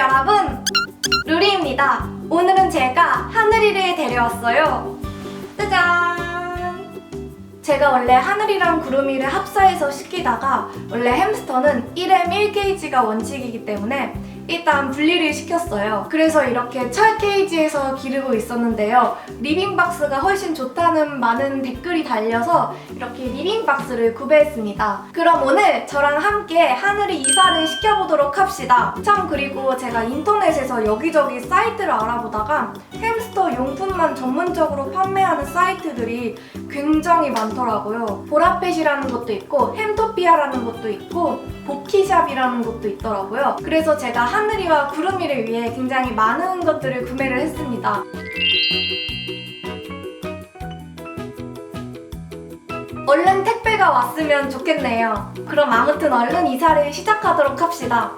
여러분 루리입니다. 오늘은 제가 하늘이를 데려왔어요. 짜잔! 제가 원래 하늘이랑 구름이를 합사해서 시키다가 원래 햄스터는 1M 1케이지가 원칙이기 때문에 일단 분리를 시켰어요. 그래서 이렇게 철 케이지에서 기르고 있었는데요. 리빙박스가 훨씬 좋다는 많은 댓글이 달려서 이렇게 리빙박스를 구매했습니다. 그럼 오늘 저랑 함께 하늘이 이사를 시켜보도록 합시다. 참 그리고 제가 인터넷에서 여기저기 사이트를 알아보다가 햄스터 용품만 전문적으로 판매하는 사이트들이 굉장히 많더라고요. 보라펫이라는 것도 있고 햄토피아라는 것도 있고 복키샵이라는 것도 있더라고요. 그래서 제가 하늘이와 구름이를 위해 굉장히 많은 것들을 구매를 했습니다. 얼른 택배가 왔으면 좋겠네요. 그럼 아무튼 얼른 이사를 시작하도록 합시다.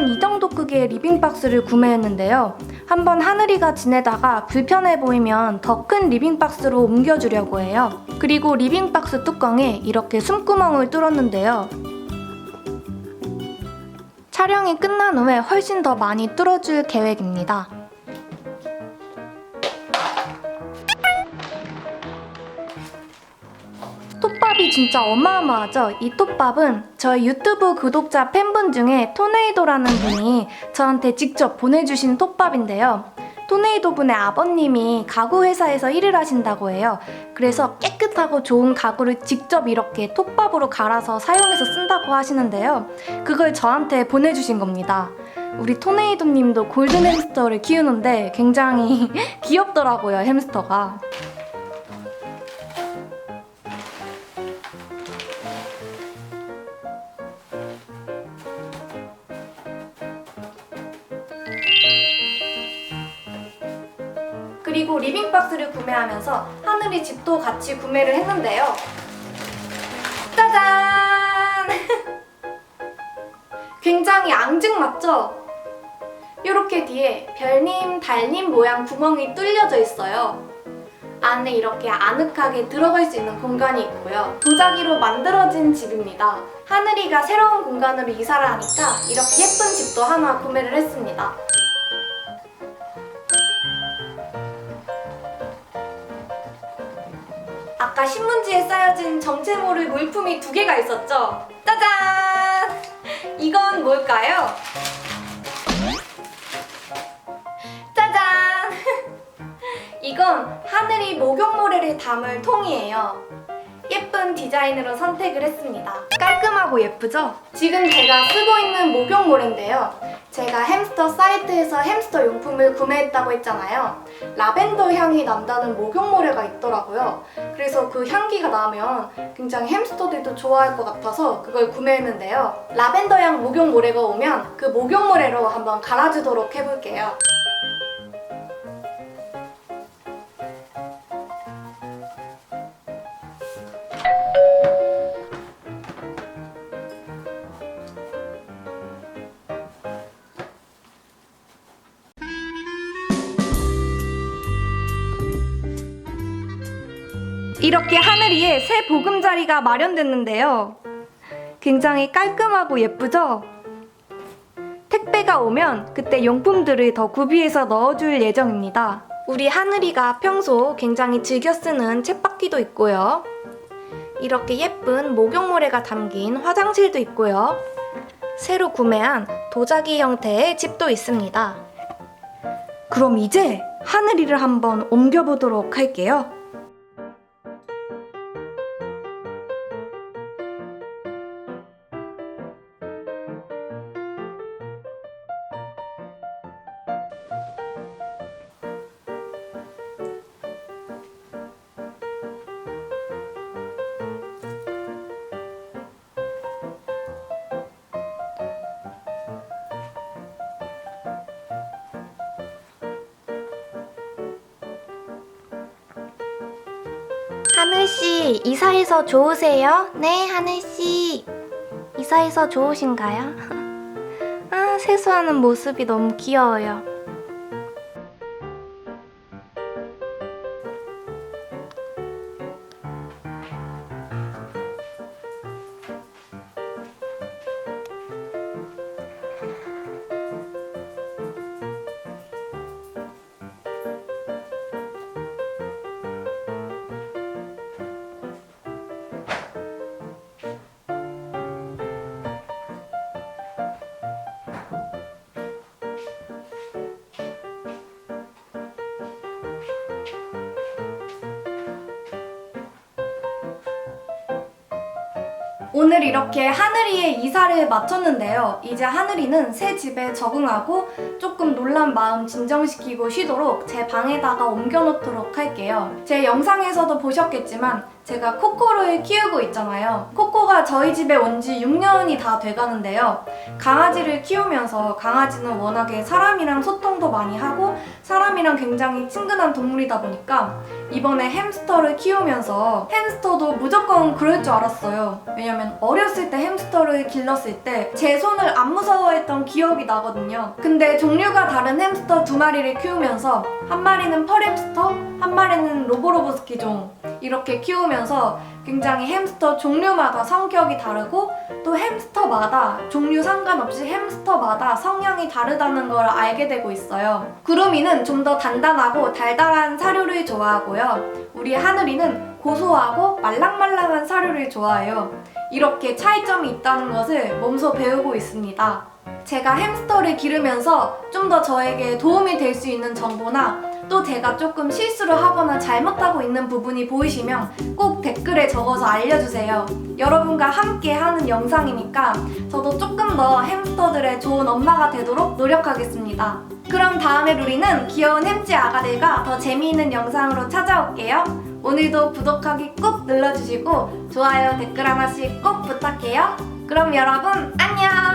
일단은 이 정도 크기의 리빙박스를 구매했는데요. 한번 하늘이가 지내다가 불편해 보이면 더 큰 리빙박스로 옮겨주려고 해요. 그리고 리빙박스 뚜껑에 이렇게 숨구멍을 뚫었는데요. 촬영이 끝난 후에 훨씬 더 많이 뚫어줄 계획입니다. 진짜 어마어마하죠? 이 톱밥은 저희 유튜브 구독자 팬분 중에 토네이도라는 분이 저한테 직접 보내주신 톱밥인데요. 토네이도 분의 아버님이 가구 회사에서 일을 하신다고 해요. 그래서 깨끗하고 좋은 가구를 직접 이렇게 톱밥으로 갈아서 사용해서 쓴다고 하시는데요. 그걸 저한테 보내주신 겁니다. 우리 토네이도 님도 골든 햄스터를 키우는데 굉장히 귀엽더라고요, 햄스터가. 그리고 리빙박스를 구매하면서 하늘이 집도 같이 구매를 했는데요. 짜잔! 굉장히 앙증 맞죠? 이렇게 뒤에 별님, 달님 모양 구멍이 뚫려져 있어요. 안에 이렇게 아늑하게 들어갈 수 있는 공간이 있고요. 도자기로 만들어진 집입니다. 하늘이가 새로운 공간으로 이사를 하니까 이렇게 예쁜 집도 하나 구매를 했습니다. 아까 신문지에 쌓여진 정체 모를 물품이 두 개가 있었죠? 짜잔! 이건 뭘까요? 짜잔! 이건 하늘이 목욕모래를 담을 통이에요. 예쁜 디자인으로 선택을 했습니다. 깔끔하고 예쁘죠? 지금 제가 쓰고 있는 목욕모래인데요. 제가 햄스터 사이트에서 햄스터 용품을 구매했다고 했잖아요. 라벤더 향이 난다는 목욕모래가 있더라고요. 그래서 그 향기가 나면 굉장히 햄스터들도 좋아할 것 같아서 그걸 구매했는데요. 라벤더 향 목욕모래가 오면 그 목욕모래로 한번 갈아주도록 해볼게요. 이렇게 하늘 위에 새 보금자리가 마련됐는데요. 굉장히 깔끔하고 예쁘죠? 택배가 오면 그때 용품들을 더 구비해서 넣어줄 예정입니다. 우리 하늘이가 평소 굉장히 즐겨 쓰는 쳇바퀴도 있고요. 이렇게 예쁜 목욕모래가 담긴 화장실도 있고요. 새로 구매한 도자기 형태의 집도 있습니다. 그럼 이제 하늘이를 한번 옮겨보도록 할게요. 이사해서 좋으세요? 네, 하늘씨. 이사해서 좋으신가요? 아, 세수하는 모습이 너무 귀여워요. 오늘 이렇게 하늘이의 이사를 마쳤는데요. 이제 하늘이는 새 집에 적응하고 조금 놀란 마음 진정시키고 쉬도록 제 방에다가 옮겨놓도록 할게요. 제 영상에서도 보셨겠지만 제가 코코를 키우고 있잖아요. 코코가 저희 집에 온 지 6년이 다 돼가는데요. 강아지를 키우면서 강아지는 워낙에 사람이랑 소통도 많이 하고 사람이랑 굉장히 친근한 동물이다 보니까 이번에 햄스터를 키우면서 햄스터도 무조건 그럴 줄 알았어요. 왜냐면 어렸을 때 햄스터를 길렀을 때 제 손을 안 무서워했던 기억이 나거든요. 근데 종류가 다른 햄스터 두 마리를 키우면서 한 마리는 펄햄스터, 한 마리는 로보로보스키종 이렇게 키우면서 굉장히 햄스터 종류마다 성격이 다르고 또 햄스터마다 종류 상관없이 햄스터마다 성향이 다르다는 걸 알게 되고 있어요. 구름이는 좀 더 단단하고 달달한 사료를 좋아하고요. 우리 하늘이는 고소하고 말랑말랑한 사료를 좋아해요. 이렇게 차이점이 있다는 것을 몸소 배우고 있습니다. 제가 햄스터를 기르면서 좀 더 저에게 도움이 될 수 있는 정보나 또 제가 조금 실수를 하거나 잘못하고 있는 부분이 보이시면 꼭 댓글에 적어서 알려주세요. 여러분과 함께 하는 영상이니까 저도 조금 더 햄스터들의 좋은 엄마가 되도록 노력하겠습니다. 그럼 다음에 루리는 귀여운 햄찌 아가들과 더 재미있는 영상으로 찾아올게요. 오늘도 구독하기 꼭 눌러주시고 좋아요, 댓글 하나씩 꼭 부탁해요. 그럼 여러분 안녕!